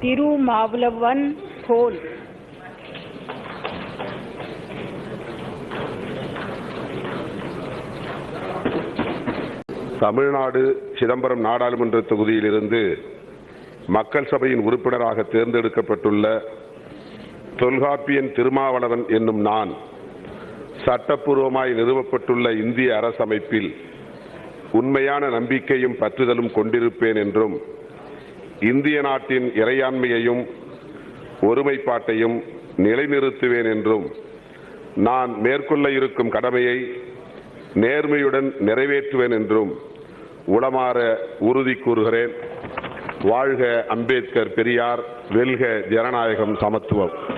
திருமாவளவன் போல் தமிழ்நாடு சிதம்பரம் நாடாளுமன்ற தொகுதியிலிருந்து மக்கள் சபையின் உறுப்பினராக தேர்ந்தெடுக்கப்பட்டுள்ள தொல்காப்பியன் திருமாவளவன் என்னும் நான் சட்டப்பூர்வமாய் நிறுவப்பட்டுள்ள இந்திய அரசமைப்பில் உண்மையான நம்பிக்கையும் பற்றுதலும் கொண்டிருப்பேன் என்றும் இந்திய நாட்டின் இறையாண்மையையும் ஒருமைப்பாட்டையும் நிலைநிறுத்துவேன் என்றும் நான் மேற்கொள்ள இருக்கும் கடமையை நேர்மையுடன் நிறைவேற்றுவேன் என்றும் உளமாற உறுதி கூறுகிறேன். வாழ்க அம்பேத்கர் பெரியார் வெல்க ஜனநாயகம் சமத்துவம்.